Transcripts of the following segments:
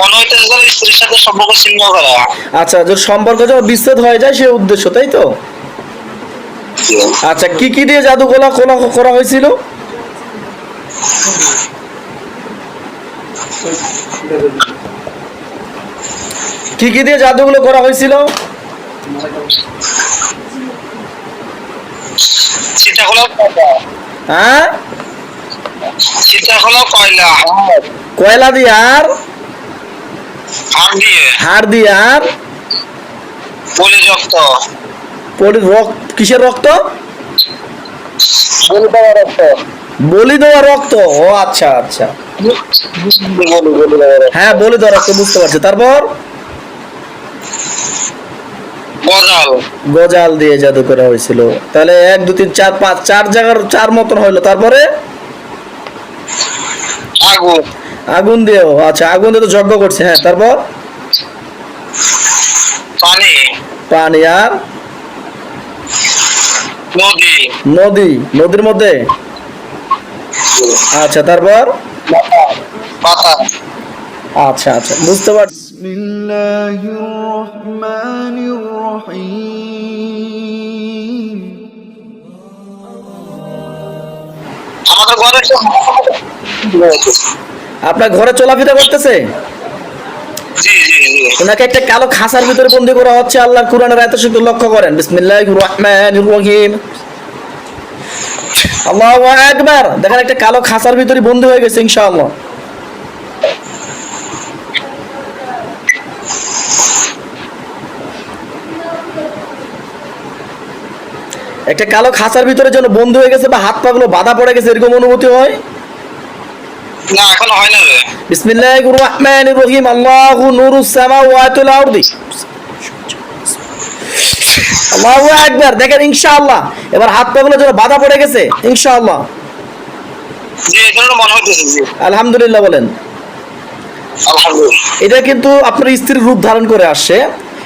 মনে হইতেছে যেন স্ত্রীর সাথে সম্পর্ক ছিন্ন করা। আচ্ছা যে সম্পর্ক যখন বিচ্ছেদ হয়ে যায় সে উদ্দেশ্য তাই তো? আচ্ছা কি কি দিয়ে জাদু করা করা করা হয়েছিল? কি কি দিয়ে জাদুগুলো করা হয়েছিল? কয়লা। হ্যাঁ? কয়লা। কয়লা দিয়ে আর? হাড় দিয়ে? আর? রক্ত রক্ত কিসের রক্ত? বলি দেওয়া রক্ত। ও আচ্ছা আচ্ছা। হ্যাঁ বলি দেওয়া রক্ত বুঝতে পারছি। তারপর? গজাল। গজাল দিয়ে জাদু করা হয়েছিল। তাহলে এক দু তিন চার পাঁচ চার জায়গার চার মতন হইল। তারপরে? আগুন। আগুন দিয়েও আচ্ছা আগুন দিয়ে তো যজ্ঞ করছে হ্যাঁ তারপর? পানি। পানি আর? নদী। নদী নদীর মধ্যে? আচ্ছা তারপর? আচ্ছা আচ্ছা বুঝতে পারছি। আমাদের ঘরে আপনার ঘরে চলাফেরা করতেছে? ওনাকে একটা কালো খাসার ভিতরে বন্দি করা হচ্ছে আল্লাহর কোরআনের আয়াত শুধু লক্ষ্য করেন। বিসমিল্লাহির রহমানির রহিম। আল্লাহু আকবার। দেখেন একটা কালো খাসার ভিতরে বন্দি হয়ে গেছে ইনশাআল্লাহ। একটা কালো খাসার ভিতরে যেন বন্ধ হয়ে গেছে বা হাত পা গুলো বাধা পড়ে গেছে এরকম অনুভূতি হয়? না এখন হয় না রে। বিসমিল্লাহির রহমানির রহিম আল্লাহু নূরুস সামাওয়াতি ওয়াল আরদি। আল্লাহু আকবার দেখেন ইনশাআল্লাহ। এবার হাত পা গুলো যেন বাধা পড়ে গেছে ইনশাআল্লাহ। আলহামদুলিল্লাহ বলেন। এটা কিন্তু আপনার স্ত্রীর রূপ ধারণ করে আসছে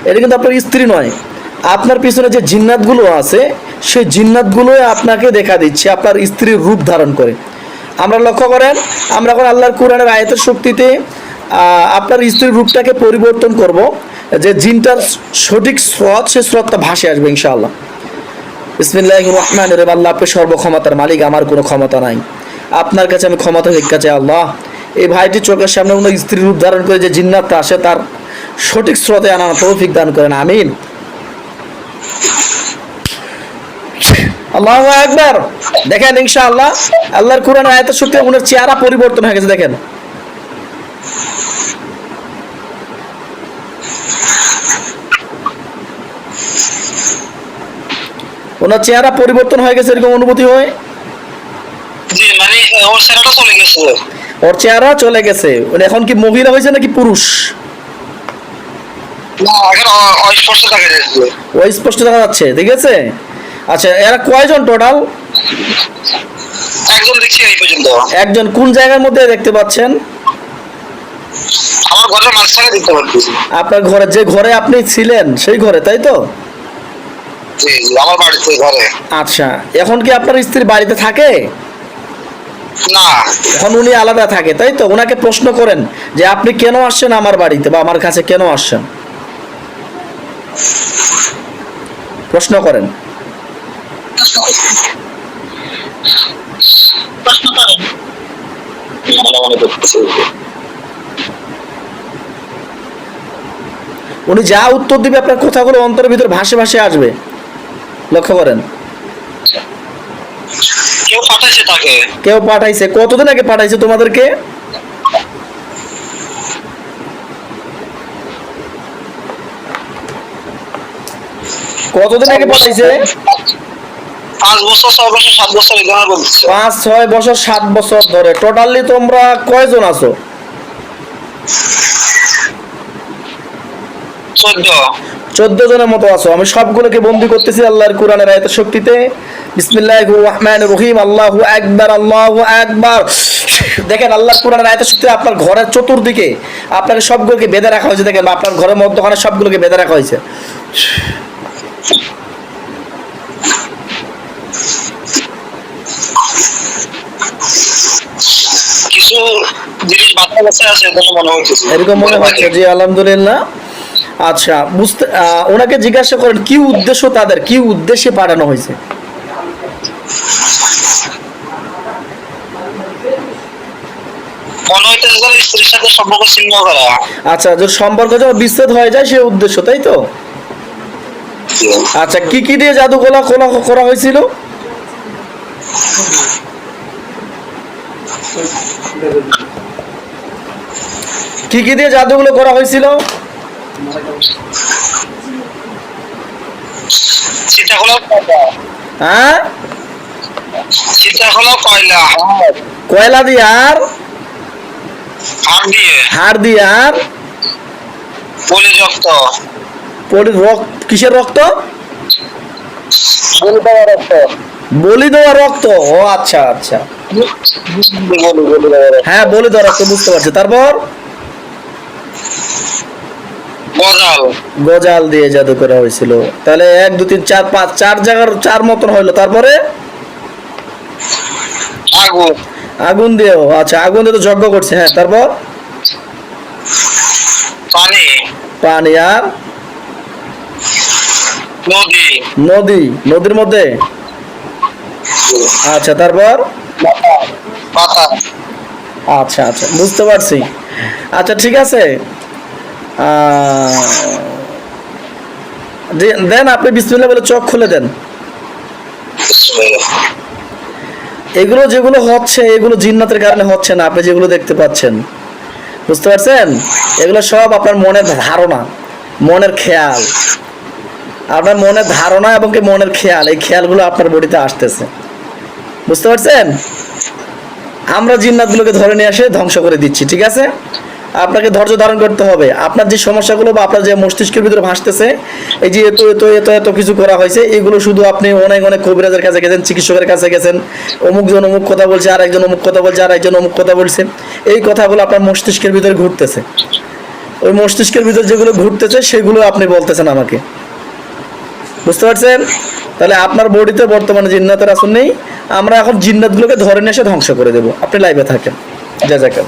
এটা কিন্তু আপনার স্ত্রী নয়। আপনার পিছনে যে জিন্নাতগুলো আছে সেই জিন্নাতগুলো আপনাকে দেখা দিচ্ছে আপনার স্ত্রীর রূপ ধারণ করে। আমরা লক্ষ্য করেন, আমরা এখন আল্লাহর কোরআনের আয়তের শক্তিতে আপনার স্ত্রীর রূপটাকে পরিবর্তন করব, যে জিনটার সঠিক স্রোত, সে স্রোতটা ভাসে আসবে ইনশাআল্লাহ। বিসমিল্লাহ রহমান রে আল্লাহ আপনি সর্বক্ষমতার মালিক, আমার কোনো ক্ষমতা নাই। আপনার কাছে আমি ক্ষমতা ভিক্ষা চাই, আল্লাহ। এই ভাইটি চোখের সামনে কোনো স্ত্রীর রূপ ধারণ করে যে জিন্নাতটা আসে, তার সঠিক স্রোতে আনার তৌফিক দান করেন, আমিন। আল্লাহু আকবার। দেখেন ইনশাআল্লাহ আল্লাহর কোরআন আয়াতের শক্তি ওনার চেহারা পরিবর্তন হয়ে গেছে দেখেন। ওনার চেহারা পরিবর্তন হয়ে গেছে এরকম অনুভূতি হয়? মানে ওর চলে গেছে। ওর চেহারা চলে গেছে। এখন কি মহিলা হয়েছে নাকি পুরুষ? না অস্পষ্ট দেখা যাচ্ছে ঠিক আছে? আচ্ছা এরা কয়জন টোটাল একজন দেখছি এই পর্যন্ত। একজন কোন জায়গার মধ্যে দেখতে পাচ্ছেন? আমার ঘরের মাঝখানে দেখতে পাচ্ছি। আপনার ঘরে যে ঘরে আপনি ছিলেন সেই ঘরে তাই তো? আমার বাড়িতে ঘরে। আচ্ছা এখন কি আপনার স্ত্রী বাড়িতে থাকে? না। এখন উনি আলাদা থাকে তাই তো? ওনাকে প্রশ্ন করেন যে আপনি কেন আসছেন আমার বাড়িতে বা আমার কাছে কেন আসছেন? প্রশ্ন করেন। মনে মনে করতেছি। উনি যা উত্তর দিবে আপনার কথাগুলো অন্তরের ভিতর ভাসে ভাসে আসবে। লক্ষ্য করেন। কেউ পাঠাইছে তাকে? কেউ পাঠাইছে। কতদিন আগে পাঠাইছে তোমাদেরকে? কতদিন আগে পাঠাইছে? পাঁচ বছর ছয় বছর সাত বছর এই ধরনের বলছে পাঁচ ছয় বছর সাত বছর ধরে। টোটালি তোমরা কয়জন আছো? চোদ্দ। চোদ্দ জনের মতো আছো। আমি সবগুলোকে বন্দি করতেছি আল্লাহর কোরআনের আয়াতের শক্তিতে। বিসমিল্লাহির রহমানির রহিম। আল্লাহু আকবার আল্লাহু আকবার। দেখেন আল্লাহর কোরআনের আয়াতের শক্তিতে আপনার ঘরের চতুর্দিকে আপনাকে সবগুলোকে বেঁধে রাখা হয়েছে। দেখেন আপনার ঘরের মধ্যখানে সবগুলোকে বেঁধে রাখা হয়েছে। কিছু জিনিস বাচ্চা কাছে আছে মনে হইতেছে এরকম মনে হচ্ছে জি আলহামদুলিল্লাহ। আচ্ছা বুঝতে ওনাকে জিজ্ঞাসা করেন কি উদ্দেশ্য তাদের? কি উদ্দেশ্যে পাঠানো হয়েছে? আচ্ছা যদি সম্পর্ক যখন বিচ্ছেদ হয়ে যায় সে উদ্দেশ্য তাই তো? আচ্ছা কি কি দিয়ে করা করা হয়েছিল? কি কি দিয়ে জাদুগুলো করা হয়েছিল? কয়লা। হ্যাঁ? কয়লা। কয়লা দিয়ে আর? হাড় দিয়ে। আর? রক্ত রক্ত কিসের রক্ত? রক্ত। বলি দেওয়া রক্ত। ও আচ্ছা আচ্ছা। হ্যাঁ বলি দেওয়া রক্ত বুঝতে পারছি। তারপর? গজাল। গজাল দিয়ে জাদু করা হয়েছিল। তাহলে এক দু তিন চার পাঁচ চার জায়গার চার মতন হইল। তারপরে? আগুন। আগুন দিয়েও। আচ্ছা আগুন দিয়ে তো যজ্ঞ করছে। হ্যাঁ তারপর? পানি। পানি আর? নদী। নদী। নদীর মধ্যে? আচ্ছা তারপর? আচ্ছা আচ্ছা বুঝতে পারছি। আচ্ছা ঠিক আছে। দেন আপনি বিসমিল্লাহ বলে চোখ খুলে দেন। এগুলো যেগুলো হচ্ছে এগুলো জিন্নাতের কারণে হচ্ছে না আপনি যেগুলো দেখতে পাচ্ছেন। বুঝতে পারছেন? এগুলো সব আপনার মনের ধারণা মনের খেয়াল। আপনার মনের ধারণা এবং কি মনের খেয়াল এই খেয়ালগুলো আপনার বডিতে আসতেছে। বুঝতে পারছেন? আমরা জিন্নাতগুলোকে ধরে নিয়ে এসে ধ্বংস করে দিচ্ছি, ঠিক আছে? আপনাকে ধৈর্য ধারণ করতে হবে। আপনার যে সমস্যাগুলো বা আপনার যে মস্তিষ্কের ভিতরে ভাসতেছে, এই যে এত এত এত এত কিছু করা হয়েছে, এগুলো শুধু আপনি অনেক অনেক কবিরাজের কাছে গেছেন, চিকিৎসকের কাছে গেছেন। অমুক জন অমুক কথা বলছে আর একজন অমুক কথা বলছে আর একজন অমুক কথা বলছে। এই কথাগুলো আপনার মস্তিষ্কের ভিতরে ঘুরতেছে। ওই মস্তিষ্কের ভিতরে যেগুলো ঘুরতেছে, সেগুলো আপনি বলতেছেন আমাকে। বুঝতে পারছেন? তাহলে আপনার বডিতে বর্তমানে জিন্নাতের আসন নেই আমরা এখন জিন্নাতগুলোকে ধরে নিয়ে এসে ধ্বংস করে দেবো। আপনি লাইভে থাকেন। যা যাকে